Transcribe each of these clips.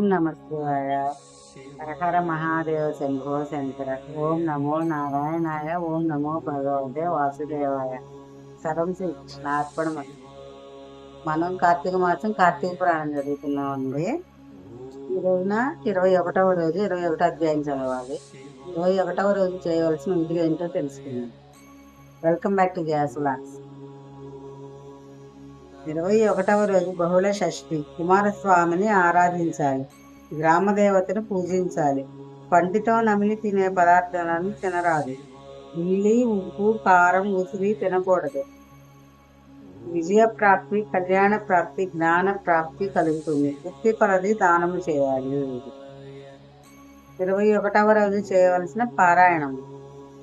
ఓం నమ శివాయ హరహర మహాదేవ శంభో శంకర. ఓం నమో నారాయణాయ. ఓం నమో భగవతే వాసుదేవాయ. సర్వం శ్రీ మనం కార్తీక మాసం కార్తీక పురాణం చదువుతున్నామండి. ఈ రోజున ఇరవై ఒకటవ రోజు ఇరవై ఒకటో అధ్యాయం చదవాలి. ఇరవై ఒకటవ రోజు చేయవలసిన విధులు ఏంటో తెలుసుకుందాం. వెల్కమ్ బ్యాక్ టు గ్యాస్ లాక్స్ ఇరవై ఒకటవ రోజు బహుళ షష్ఠి. కుమారస్వామిని ఆరాధించాలి. గ్రామ దేవతను పూజించాలి. పంటితో నమిలి తినే పదార్థాలను తినరాదు. ఉల్లి ఉప్పు కారం ఉసిరి తినకూడదు. విజయ ప్రాప్తి కళ్యాణ ప్రాప్తి జ్ఞాన ప్రాప్తి కలుగుతుంది. వృత్తి కొలది దానము చేయాలి. ఇరవై ఒకటవ రోజు చేయవలసిన పారాయణం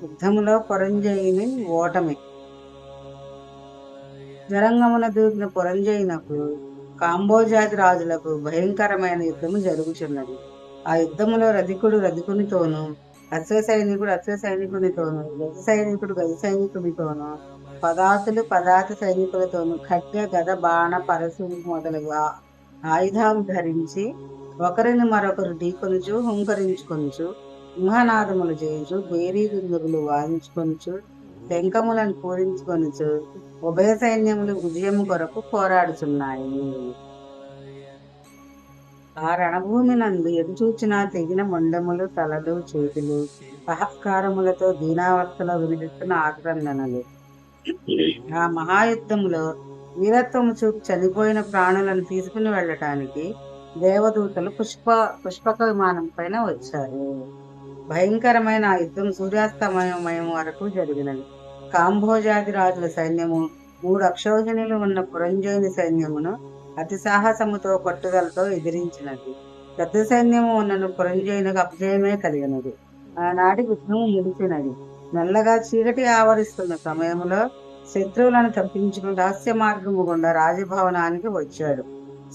యుద్ధములో పురంజయుని ఓటమి. జరంగమున దూకిన పురంజయునకు కాంబోజాతి రాజులకు భయంకరమైన యుద్ధము జరుగుచున్నది. ఆ యుద్ధములో రధికుడు రధికునితోనూ అశ్వ సైనికుడు అశ్వ సైనికునితోనూ గజ సైనికుడు గజ సైనికునితోనూ పదాతులు పదార్థ సైనికులతోనూ ఖడ్గ గద బాణ పరశు మొదలగు ఆయుధాలు ధరించి ఒకరిని మరొకరు ఢీకొనుచు హుంకరించుకొనుచు సింహనాదములు చేయుచు బేరీ గుందుగులు వాయించుకొనుచు శంఖములను పూరించుకొనుచు ఉభయ సైన్యములు విజయము కొరకు పోరాడుచున్నాయి. ఆ రణభూమి నందు ఎటు చూచినా తెగిన మొండములు తలలు చేతులు సహస్కారములతో దీనావస్థలో వినిపిస్తున్న ఆక్రందనలు. ఆ మహాయుద్ధములో వీరత్వము చూపు చనిపోయిన ప్రాణులను తీసుకుని వెళ్ళటానికి దేవదూతలు పుష్ప పుష్పక విమానం పైన వచ్చారు. భయంకరమైన ఆ యుద్ధం సూర్యాస్తమయం వరకు జరిగినది. కాంభోజాది రాజుల సైన్యము మూడు అక్షోహిణులు ఉన్న పురంజయుని సైన్యమును అతి సాహసముతో పట్టుదలతో ఎదిరించినది. పెద్ద సైన్యము ఉన్నను పురంజయునికి అపజయమే కలిగినది. ఆనాటి యుద్ధము ముడిచినది మెల్లగా చీకటి ఆవరిస్తున్న సమయంలో శత్రువులను తప్పించుకుని రహస్య మార్గము గుండా రాజభవనానికి వచ్చాడు.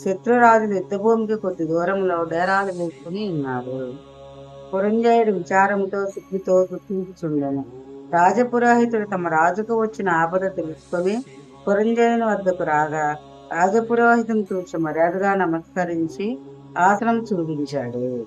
శత్రురాజులు యుద్ధభూమికి కొద్ది దూరంలో డేరాలు వేసుకుని ఉన్నాడు పురంజయుడు విచారముతో సిగ్గుతో గుర్తించుచుండెను. రాజపురోహితుడు తమ రాజుకు వచ్చిన ఆపద తెలుసుకొని పురంజయుని వద్దకు రాగా రాజపురోహితుని చూసి మర్యాదగా నమస్కరించి ఆసనం చూపించాడు.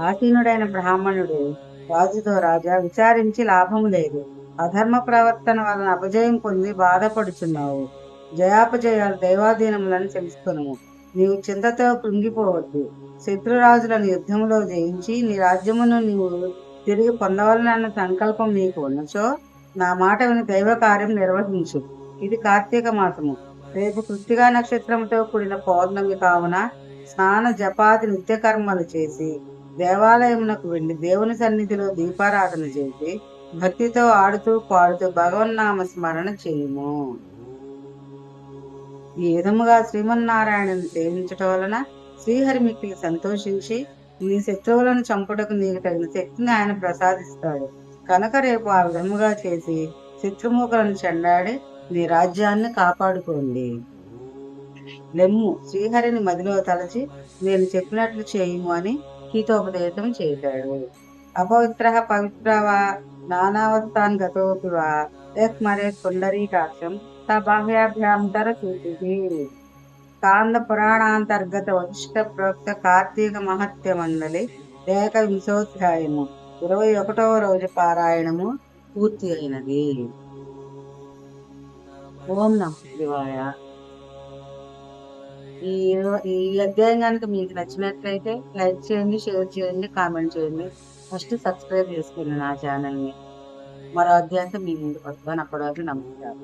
ఆసీనుడైన బ్రాహ్మణుడు రాజుతో రాజా విచారించి లాభము లేదు. అధర్మ ప్రవర్తన వలన అపజయం పొంది బాధపడుచున్నావు. జయాపజయాలు దైవాధీనములను తెలుసుకును నీవు చింతతో కృంగిపోవద్దు. శత్రురాజులను యుద్ధంలో జయించి నీ రాజ్యమును నీవు తిరిగి పొందవలనన్న సంకల్పం నీకు ఉన్నచో నా మాట విని దైవ కార్యం నిర్వహించు. ఇది కార్తీక మాసము. రేపు కృత్తిగా నక్షత్రముతో కూడిన పౌర్ణమి కావున స్నాన జపాతి నిత్యకర్మలు చేసి దేవాలయమునకు వెళ్ళి దేవుని సన్నిధిలో దీపారాధన చేసి భక్తితో ఆడుతూ పాడుతూ భగవన్నామ స్మరణ చేయము. ఈ విధముగా శ్రీమన్నారాయణను సేవించటం వలన శ్రీహరి మిక్కిలి సంతోషించి నీ శత్రువులను చంపుటకు నీకు తగిన శక్తిని ఆయన ప్రసాదిస్తాడు. కనుక రేపు ఆ విధముగా చేసి శత్రుమూకలను చెండాడి నీ రాజ్యాన్ని కాపాడుకోండి. లెమ్ము శ్రీహరిని మదిలో తలచి నేను చెప్పినట్లు చేయము అని గీతోపదేశం చేశాడు. అపవిత్ర పవిత్రవా నానావస్థాన్ గతోపి వా యస్మరే పుండరీకాక్షం బాహ్యాభ్యాంతర సూచితి. కాంద పురాణాంతర్గత వశిష్ట ప్రోక్త కార్తీక మహత్య మండలి ఏక వింశోధ్యాయము ఇరవై ఒకటవ రోజు పారాయణము పూర్తి అయినది ఓం నమ శివాయ. ఈ ఈ అధ్యాయం కనుక మీకు నచ్చినట్లయితే లైక్ చేయండి షేర్ చేయండి కామెంట్ చేయండి. ఫస్ట్ సబ్స్క్రైబ్ చేసుకోండి నా ఛానల్ని. మరో అధ్యాయంతో మీ ముందుకు వస్తాను. అప్పటి వరకు నమస్కారం.